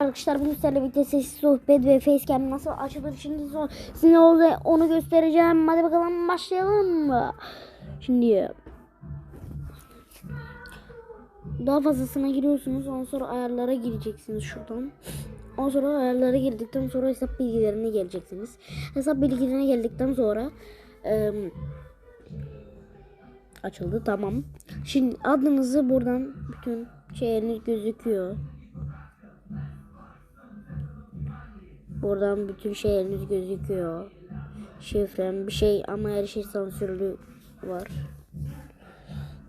Arkadaşlar bu sizlerle birlikte sessiz sohbet ve facecam nasıl açılır şimdi so- size onu göstereceğim. Hadi bakalım başlayalım mı? Şimdi daha fazlasına giriyorsunuz. Ondan sonra ayarlara gireceksiniz şuradan. Ondan sonra ayarlara girdikten sonra hesap bilgilerine geleceksiniz. Hesap bilgilerine geldikten sonra eee, açıldı tamam. Şimdi adınızı buradan bütün şeyleriniz gözüküyor. Buradan bütün şeyleriniz gözüküyor. Şifrem bir şey ama her şey sansürlü var.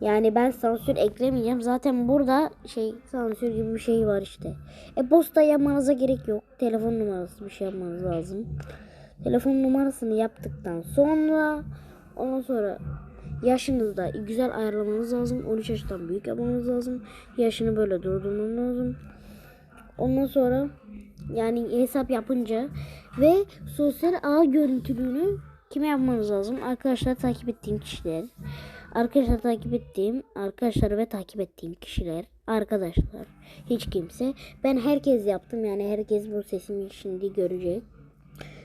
Yani ben sansür eklemeyeceğim. Zaten burada şey sansür gibi bir şey var işte. E-posta yapmanıza gerek yok. Telefon numarası bir şey yapmanız lazım. Telefon numarasını yaptıktan sonra ondan sonra yaşınızda güzel ayarlamanız lazım. 13 yaştan büyük yapmanız lazım. Yaşını böyle durdurmanız lazım. Ondan sonra yani hesap yapınca ve sosyal ağ görüntülüğünü kime yapmanız lazım? Arkadaşlar takip ettiğim kişiler. Arkadaşlar takip ettiğim arkadaşlar ve takip ettiğim kişiler. Arkadaşlar hiç kimse. Ben herkes yaptım yani herkes bu sesimi şimdi görecek.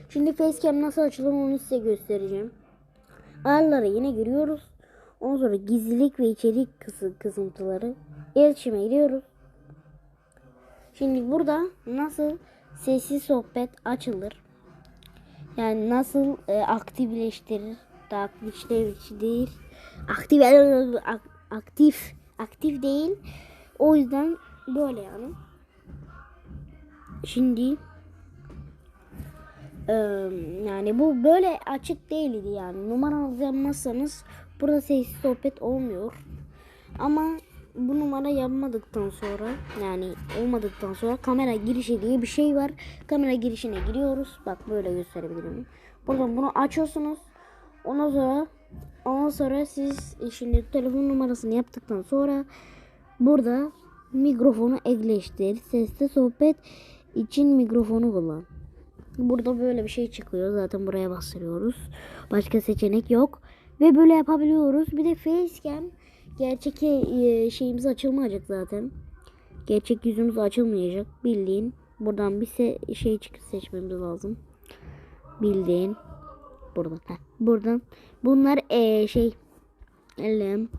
Şimdi facecam nasıl açılır onu size göstereceğim. Ayarlara yine giriyoruz. Ondan sonra gizlilik ve içerik kısı, kısıntıları. İletişime giriyoruz. Şimdi burada nasıl sessiz sohbet açılır? Yani nasıl e, aktifleştirir? Da aktifleştirici değil. Aktif ak- aktif aktif değil. O yüzden böyle yani. Şimdi e, yani bu böyle açık değildi yani. Numaranızı yapmazsanız burada sessiz sohbet olmuyor. Ama bu numara yapmadıktan sonra yani olmadıktan sonra kamera girişi diye bir şey var. Kamera girişine giriyoruz. Bak böyle gösterebilirim. Buradan bunu açıyorsunuz. Ondan sonra ondan sonra siz şimdi telefon numarasını yaptıktan sonra burada mikrofonu ekleştir. Sesli sohbet için mikrofonu kullan. Burada böyle bir şey çıkıyor. Zaten buraya bastırıyoruz. Başka seçenek yok. Ve böyle yapabiliyoruz. Bir de facecam gerçek e, şeyimiz açılmayacak zaten. Gerçek yüzümüz açılmayacak. Bildiğin buradan bir se- şey çık seçmemiz lazım. Bildiğin buradan. Heh, buradan. Bunlar e, şey elim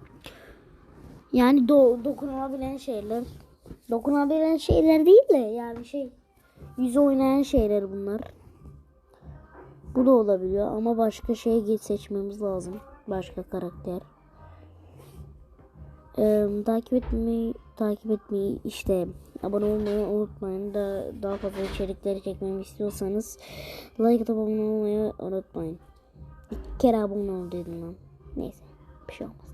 yani do- dokunabilen şeyler. Dokunabilen şeyler değil de yani şey yüze oynayan şeyler bunlar. Bu da olabiliyor ama başka şey seçmemiz lazım. Başka karakter. Ee, takip etmeyi takip etmeyi işte abone olmayı unutmayın da daha fazla içerikleri çekmemi istiyorsanız like atıp abone olmayı unutmayın. Bir kere abone ol dedim lan. Neyse bir şey olmaz.